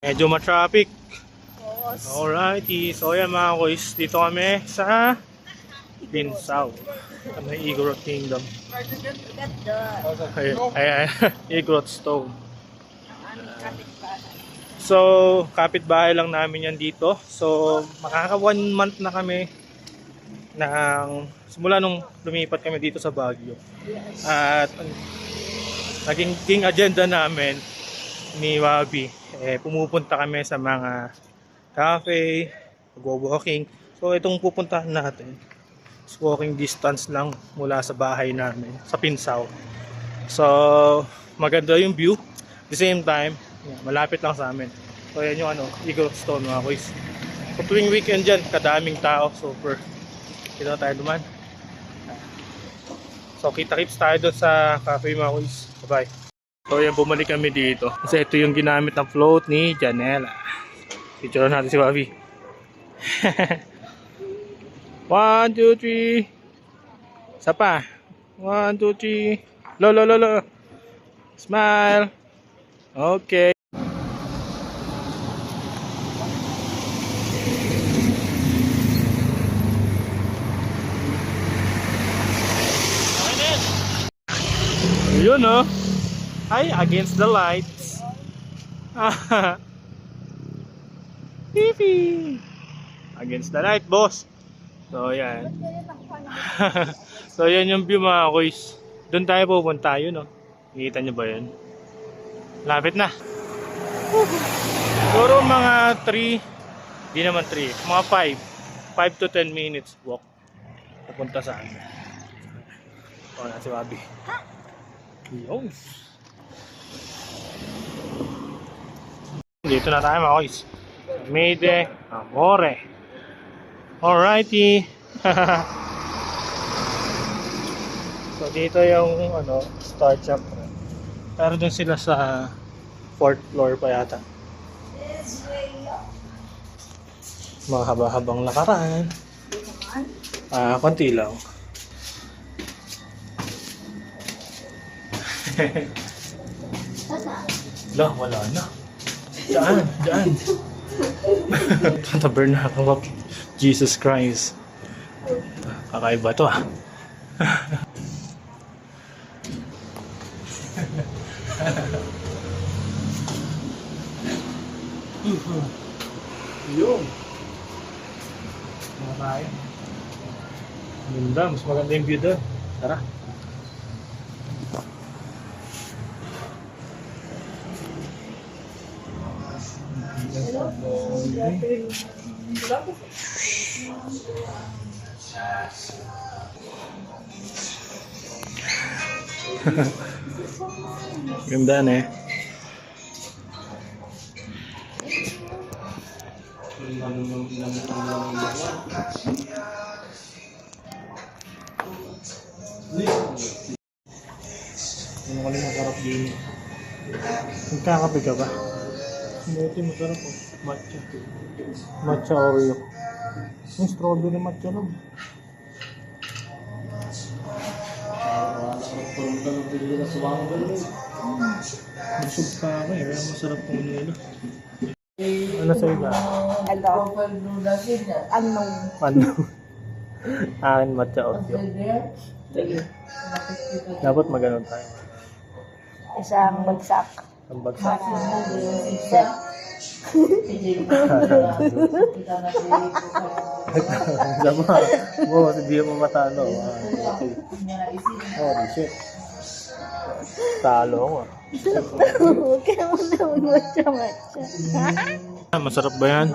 Medyo ma-traffic. Alrighty. So yan mga boys, dito kami sa Binsaw. Ano yung Igorot Kingdom. Ganda. Ay, ay, ay, Igorot Stone. So, kapitbahay lang namin yan dito. So, makaka one month na kami ng simula nung lumipat kami dito sa Baguio. At naging king agenda namin ni Wabi, eh, pumupunta kami sa mga cafe, walking. So, itong pupuntahan natin is walking distance lang mula sa bahay namin, sa Pinsaw. So, maganda yung view. The same time, malapit lang sa amin. So, yan yung ano, Eagle Stone mga boys. So, tuwing weekend dyan, kadaming tao. Super. Dito na tayo duman. So, kita-kits tayo doon sa cafe mga boys. Bye-bye. So, yan, bumalik kami dito. Kasi ito yung ginamit ng float ni Janela. Picture natin si Bobby. One, two, three. Isa pa. One, two, three. Lo, lo, lo, lo. Smile. Okay. Yun oh. Ay, against the lights. Fifi. Against the light, boss. So, yan. so, yan yung view mga boys. Doon tayo pupunta yun, no? Nakita nyo ba yun? Lapit na. Siguro mga 3, di naman 3, mga 5. 5 to 10 minutes walk. Pupunta sa amin. O, na si Wabi. Yun. Dito na tayo mga boys. Made Amore. Alrighty. so dito yung ano, start shop. Pero dun sila sa fourth floor pa yata. Mga haba-habang lakaran. Ah, konti lang. Lah, wala na. Daan, daan. Tabernacle of Jesus Christ. Kakaiba to ah. Yung. Mga tayo. Ganda, mas maganda yung view doon. Tara. Ganda na eh. Ano ka rin masarap din. Nagkakape ka ba? Smoothie masarap oh. Matcha. Matcha Oreo. Yung strawberry matcha lang. Busog pa ako eh, masarap po nila. Ano sa'yo ba? Hello. Ano? Ano? Akin matcha Oreo. Dapat maganon tayo. Isang bagsak. Ang bagsak. Set. Sama. Wow, hindi mo matalo. Okay. Holy shit. Talo ako ah. Huwag ka naman matcha-matcha. Ah, Masarap ba yan?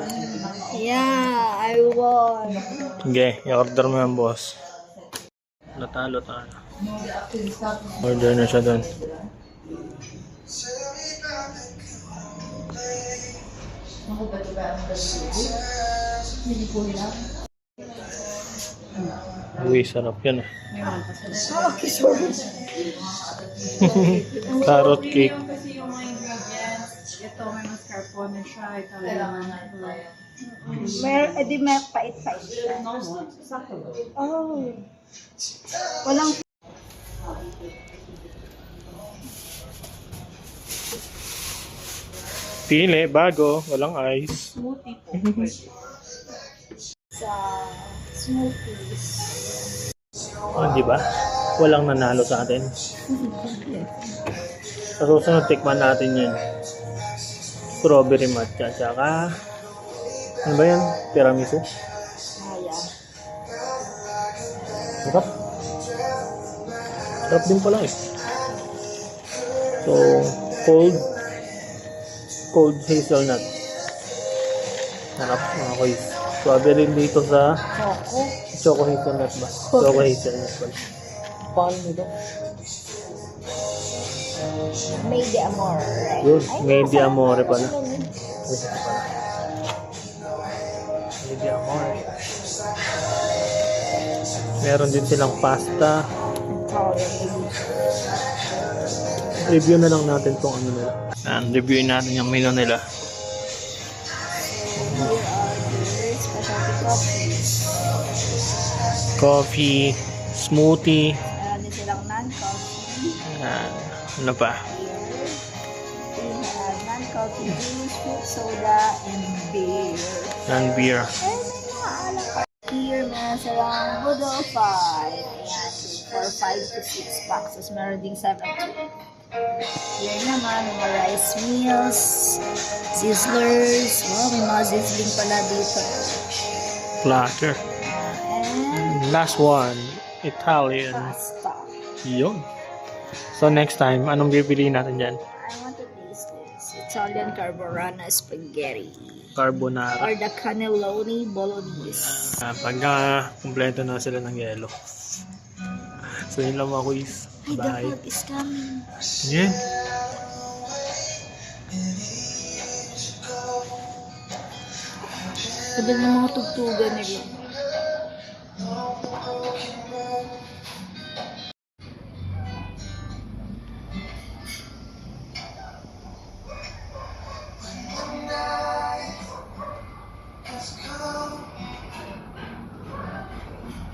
Yeah, I won. Sige, i-order mo yan, boss. Natalo tayo. Order na siya doon. Uy, sarap yan ah. Okay, sorry. Carrot cake. kasi yung mga ingredients. Ito, may mascarpone siya. Ito, lemon. Mer, edi may pait-pait. Sakto. Oh. Walang Pili, bago, walang ice. Smoothie po. Sa smoothies. Oh, di ba? Walang nanalo sa atin. Sa susunod, tikman natin yan. Strawberry matcha, tsaka... Ano ba yan? Tiramisu? Ayan. Sarap. Sarap din pala eh. So, cold cold hazelnut. Sarap mga kuys. Strawberry dito sa Choco. choco hazelnut ba? Choco hazelnut ba? Paano nito? Made de amore. Yun, Ay, made de amore pala. Ganun. Ay, ito pala. Hindi amore. Meron din silang pasta. Review na lang natin tong ano nila. And reviewin natin yung menu nila. Coffee, smoothie, din silang non-coffee. and ano pa? Non-coffee juice, soda, and beer. And beer. Eh, may mga silang Budol 5. Ayan, for 5 to 6 packs. Meron ding 7 to Here naman, mga rice meals, sizzlers. Wow, may mga sizzling pala dito. Platter. And Last one, Italian. pasta. Yun. So next time, anong bibili natin dyan? I want to taste this. Italian carbonara spaghetti. Carbonara. Or the cannelloni bolognese. Uh, pagka kumpleto na sila ng yelo. So yun lang mga the Bye. food is coming. Yeah. Tagal ng mga tugtugan nila.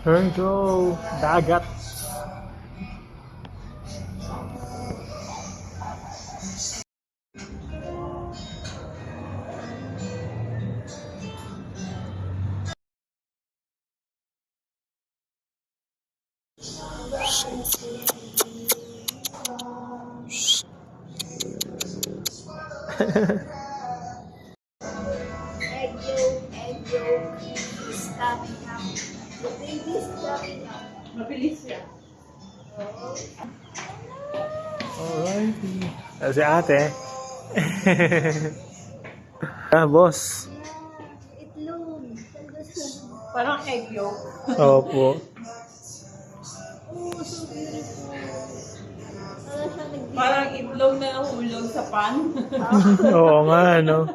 We go. Dagat. Egg yolk, egg yolk is coming out. The baby is coming out. Mabilis siya. Alrighty. Ah, Si ate. ah, boss. Itlog. Parang egg yolk. Opo. Parang itlog na nahulog sa pan. Oo nga, no?